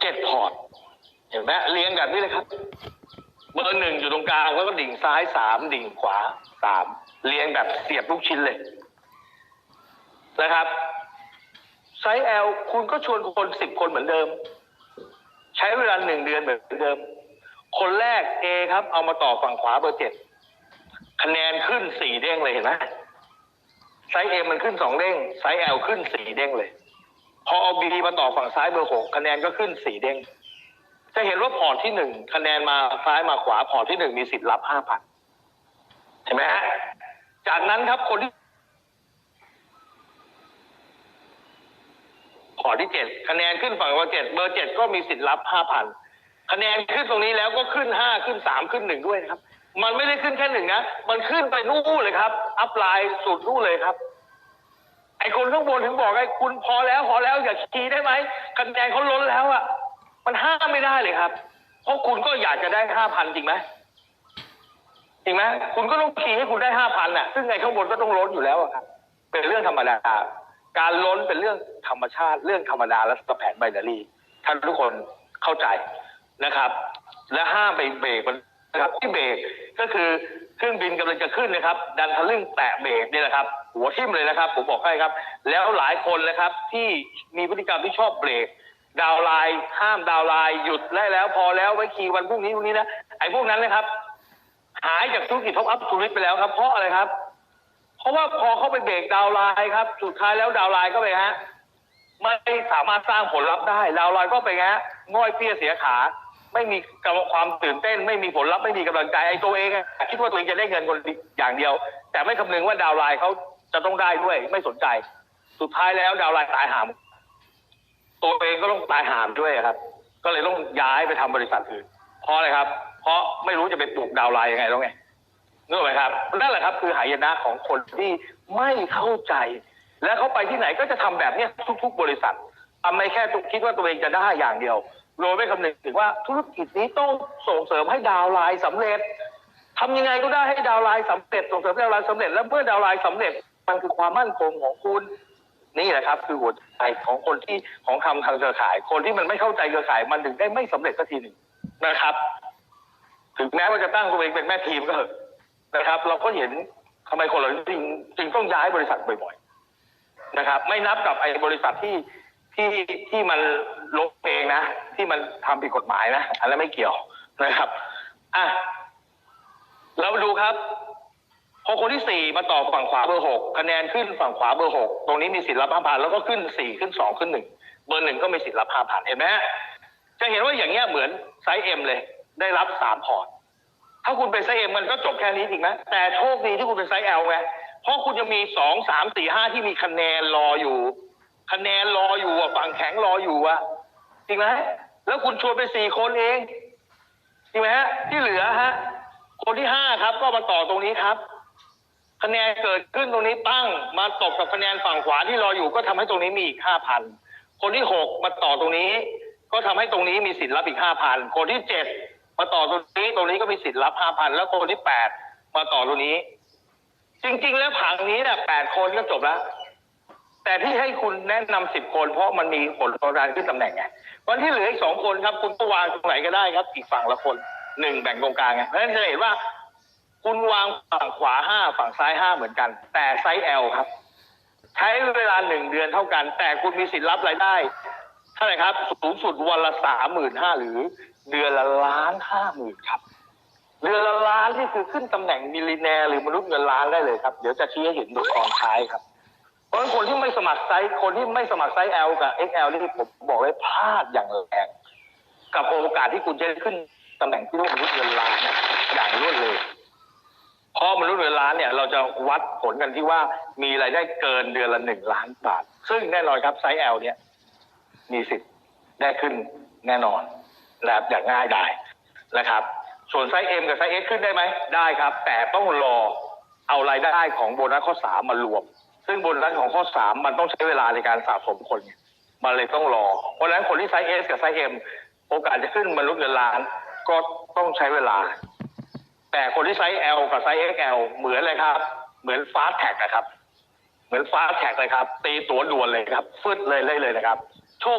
เจ็ดพอร์ต เห็นไหมเรียงแบบนี้เลยครับ เบอร์หนึ่งอยู่ตรงกลางแล้วก็ดิ่งซ้ายสามดิ่งขวาสามเรียงแบบเสียบลูกชิ้นเลย นะครับไซส์ L คุณก็ชวนคนสิบคนเหมือนเดิม ใช้เวลาหนึ่งเดือนเหมือนเดิม คนแรก A ครับ เอามาต่อฝั่งขวาเบอร์เจ็ดคะแนนขึ้นสี่เด้งเลยเห็นไหมไซส์ M มันขึ้นสองเด้งไซส์ L ขึ้นสี่เด้งเลย พอเอา B มาต่อฝั่งซ้ายเบอร์หกคะแนนก็ขึ้นสี่เด้งจะเห็นว่าพอร์ตที่หนึ่งคะแนนมาซ้ายมาขวาพอร์ตที่หนึ่งมีสิทธิ์รับห้าพันเห็นไหมฮะจากนั้นครับคนที่พอร์ตที่เจ็ดคะแนนขึ้นฝั่งเบอร์เจ็ดเบอร์เจ็ดก็มีสิทธิ์รับห้าพันคะแนนขึ้นตรงนี้แล้วก็ขึ้นห้าขึ้นสามขึ้นหนึ่งด้วยนะครับ มันไม่ได้ขึ้นแค่หนึ่งนะ มันขึ้นไปนู่นเลยครับ อัพไลน์สุดนู่นเลยครับ ข้างบนถึงบอกไอ้คุณพอแล้วพอแล้วอย่าคีย์ได้ไหมคะแนนเขาล้นแล้วอะมันห้ามไม่ได้เลยครับ เพราะคุณก็อยากจะได้ห้าพันจริงไหมจริงไหมคุณก็ต้องคีย์ให้คุณได้ห้าพันอะ ซึ่งไอ้ข้างบนก็ต้องล้นอยู่แล้วอะครับ เป็นเรื่องธรรมดา การล้นเป็นเรื่องธรรมชาติ เรื่องธรรมดาและสแผนไบนารีท่านทุกคนเข้าใจนะครับ และห้ามไปเบรกมันนะครับที่เบรกก็คือ ครื่องบินกำลังจะขึ้นนะครับ ดันทะลึ่งแตะเบรกนี่แหละครับ หัวทิ่มเลยนะครับ ผมบอกให้ครับ แล้วหลายคนนะครับ ที่มีพฤติกรรมที่ชอบเบรกดาวไลน์ห้ามดาวไลน์หยุดได้แล้ว พอแล้วไว้คีย์วันพรุ่งนี้พรุ่งนี้นะไอ้พวกนั้นนะครับ หายจากธุรกิจท็อปอัพทูริสไปแล้วครับเพราะอะไรครับ เพราะว่าพอเขาไปเบรกดาวไลน์ครับ สุดท้ายแล้วดาวไลน์ก็ไปฮะไม่สามารถสร้างผลลัพธ์ได้ ดาวไลน์ก็ไปฮะง่อยเปี้ยเสียขา ไม่มีกำลังความตื่นเต้น ไม่มีผลลัพธ์ไม่มีกำลังใจไอ้ตัวเองอคิดว่าตัวเองจะได้เงินคนอย่างเดียว แต่ไม่คำนึงว่าดาวไลน์เขาจะต้องได้ด้วยไม่สนใจ สุดท้ายแล้วดาวไลน์ตายหามตัวเองก็ต้องตายหามด้วยครับ ก็เลยต้องย้ายไปทำบริษัทอื่นเพราะอะไรครับ เพราะไม่รู้จะไปปลูกดาวไลน์ยังไงแล้วไงนึกออกไหมครับนั่นแหละครับ คือหายนะของคนที่ไม่เข้าใจ และเขาไปที่ไหนก็จะทำแบบเนี้ยทุก ๆ บริษัททำไม่แค่คิดว่าตัวเองจะได้อย่างเดียว โดยไม่คำนึงถึงว่าธุรกิจนี้ต้องส่งเสริมให้ดาวไลน์สำเร็จทำยังไงก็ได้ให้ดาวไลน์สำเร็จส่งเสริมดาวไลน์สำเร็จ แล้วเมื่อดาวไลน์สำเร็จมันคือความมั่นคงของคุณนี่แหละครับ คือหัวใจของคนที่ของทำทางเครือข่าย คนที่มันไม่เข้าใจเครือข่าย มันถึงได้ไม่สำเร็จสักทีหนึ่งนะครับ ถึงแม้ว่าจะตั้งตัวเองเป็นแม่ทีมก็เถอะนะครับ เราก็เห็นทำไมคนเราจริงจึงต้องย้ายบริษัทบ่อย ๆ นะครับ ไม่นับกับไอ้บริษัทที่ที่ที่มัน ลบเองนะ ที่มันทำผิดกฎหมายนะอันนั้นไม่เกี่ยวนะครับอะเรามาดูครับพอคนที่สี่มาต่อฝั่งขวาเบอร์หกคะแนนขึ้นฝั่งขวาเบอร์หกตรงนี้มีสิทธิ์รับห้าพันแล้วก็ขึ้นสี่ขึ้นสองขึ้นหนึ่งเบอร์หนึ่งก็มีสิทธิ์รับห้าพันเห็นไหมจะเห็นว่าอย่างเงี้ยเหมือนไซส์เอ็มเลย ได้รับสามพอร์ตถ้าคุณเป็นไซส์เอ็มมันก็จบแค่นี้จริงไหมแต่โชคดีที่คุณเป็นไซส์เอลไงเพราะคุณจะมีสองสามสี่ห้าที่มีคะแนนรออยู่ คะแนนรออยู่อะฝั่งแข็งรออยู่อะ จริงไหมแล้วคุณชวนไปสี่คนเองจริงไหมฮะ ที่เหลือฮะ คนที่ห้าครับ ก็มาต่อตรงนี้ครับ คะแนนเกิดขึ้นตรงนี้ปั้ง มาตบกับคะแนนฝั่งขวาที่รออยู่ก็ทำให้ตรงนี้มีอีกห้าพันคนที่หกมาต่อตรงนี้ ก็ทำให้ตรงนี้มีสิทธิ์รับอีกห้าพันคนที่เจ็ดมาต่อตรงนี้ ตรงนี้ก็มีสิทธิ์รับห้าพันแล้วคนที่แปดมาต่อตรงนี้ จริง ๆ แล้วผังนี้เนี่ยแปดคนก็จบแล้ว แต่ที่ให้คุณแนะนำสิบคน เพราะมันมีผลต่อการขึ้นตำแหน่งไงวันที่เหลืออีกสองคนครับ คุณก็วางตรงไหนก็ได้ครับ อีกฝั่งละคนหนึ่งแบ่งตรงกลางไงเพราะฉะนั้นจะเห็นว่า คุณวางฝั่งขวาห้าฝั่งซ้ายห้าเหมือนกัน แต่ไซส์ L ครับ ใช้เวลาหนึ่งเดือนเท่ากัน แต่คุณมีสิทธิ์รับรายได้เท่าไหร่ครับ สูงสุดวันละสามหมื่นห้าหรือ เดือนละล้านห้าหมื่นครับเดือนละล้านที่คือขึ้นตำแหน่งมิลลิแนร์หรือมนุษย์เงินล้านได้เลยครับ เดี๋ยวจะชี้ให้เห็นโดยตอนท้ายครับ เพราะนั้นคนที่ไม่สมัครไซส์คนที่ไม่สมัครไซส์ L กับ XL นี่ผมบอกเลยพลาดอย่างแรงกับโอกาสที่คุณจะได้ขึ้นตำแหน่งที่เรียกว่ามนุษย์เงินล้านอย่างรวดเร็วเพราะมนุษย์เงินล้านเนี่ยเราจะวัดผลกันที่ว่ามีรายได้เกินเดือนละหนึ่งล้านบาท ซึ่งแน่นอนครับไซส์ L เนี่ยมีสิทธิ์ได้ขึ้นแน่นอนนะครับอย่างง่ายดายนะครับ ส่วนไซส์ M กับไซส์ X ขึ้นได้ไหมได้ครับ แต่ต้องรอเอารายได้ของโบนัสข้อสามมารวม ซึ่งบนัสของข้อสามมันต้องใช้เวลาในการสะสมคน มันเลยต้องรอ เพราะฉะนั้นคนที่ไซส์เอสกับไซส์เอ็มโอกาสจะขึ้นมนุษย์เงินล้านก็ต้องใช้เวลา แต่คนที่ไซส์ L กับไซส์ XL เหมือนเลยครับ เหมือนฟาสแท็กนะครับ เหมือนฟาสแท็กเลยครับ ตีตัวด่วนเลยครับฟึดเลยเลยเลยนะครับ